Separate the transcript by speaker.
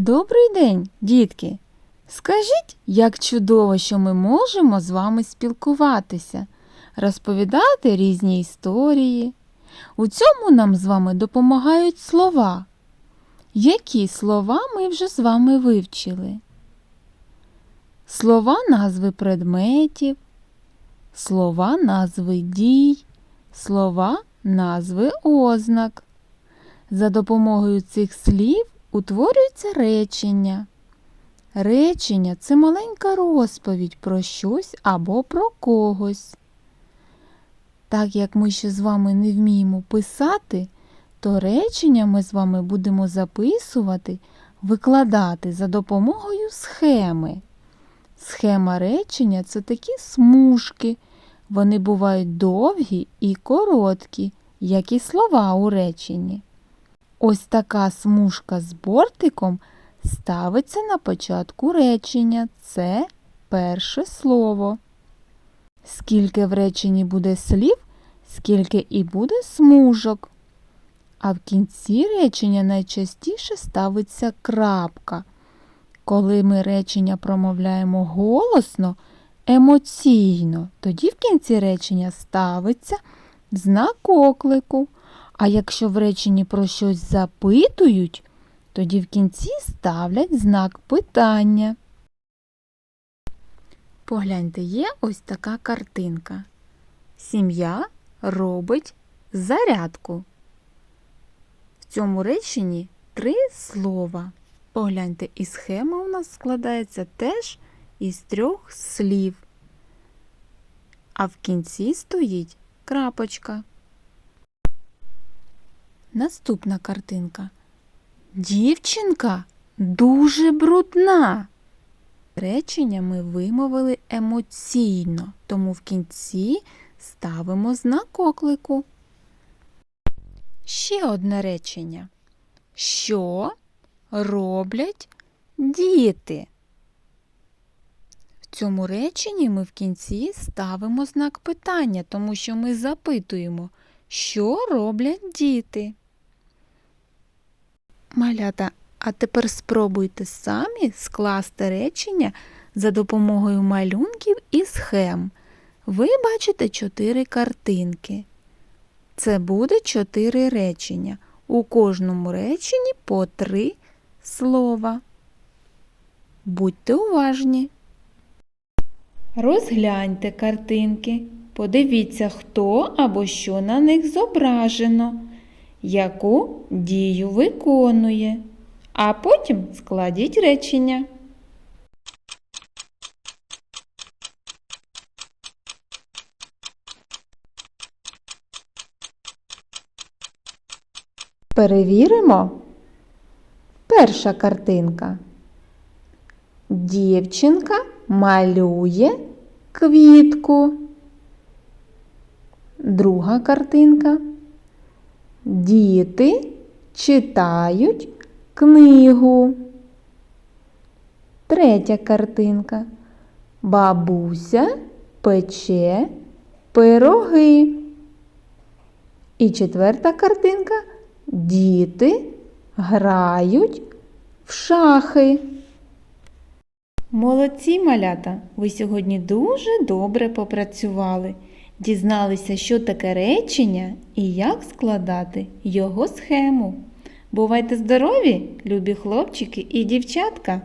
Speaker 1: Добрий день, дітки! Скажіть, як чудово, що ми можемо з вами спілкуватися, розповідати різні історії. У цьому нам з вами допомагають слова. Які слова ми вже з вами вивчили? Слова назви предметів, слова назви дій, слова назви ознак. За допомогою цих слів утворюється речення. Речення це маленька розповідь про щось або про когось. Так як ми ще з вами не вміємо писати, то речення ми з вами будемо записувати, викладати за допомогою схеми. Схема речення це такі смужки. Вони бувають довгі і короткі, як і слова у реченні. Ось така смужка з бортиком ставиться на початку речення. Це перше слово. Скільки в реченні буде слів, скільки і буде смужок. А в кінці речення найчастіше ставиться крапка. Коли ми речення промовляємо голосно, емоційно, тоді в кінці речення ставиться знак оклику. А якщо в реченні про щось запитують, тоді в кінці ставлять знак питання. Погляньте, є ось така картинка. Сім'я робить зарядку. В цьому реченні три слова. Погляньте, і схема у нас складається теж із трьох слів. А в кінці стоїть крапочка. Наступна картинка. Дівчинка дуже брудна. Речення ми вимовили емоційно, тому в кінці ставимо знак оклику. Ще одне речення. Що роблять діти? В цьому реченні ми в кінці ставимо знак питання, тому що ми запитуємо, що роблять діти. Малята, а тепер спробуйте самі скласти речення за допомогою малюнків і схем. Ви бачите чотири картинки. Це буде чотири речення. У кожному реченні по три слова. Будьте уважні. Розгляньте картинки. Подивіться, хто або що на них зображено, яку дію виконує. А потім складіть речення. Перевіримо. Перша картинка. Дівчинка малює квітку. Друга картинка. Діти читають книгу. Третя картинка. Бабуся пече пироги. І четверта картинка. Діти грають в шахи. Молодці малята! Ви сьогодні дуже добре попрацювали. Дізналися, що таке речення і як складати його схему. Бувайте здорові, любі хлопчики і дівчатка!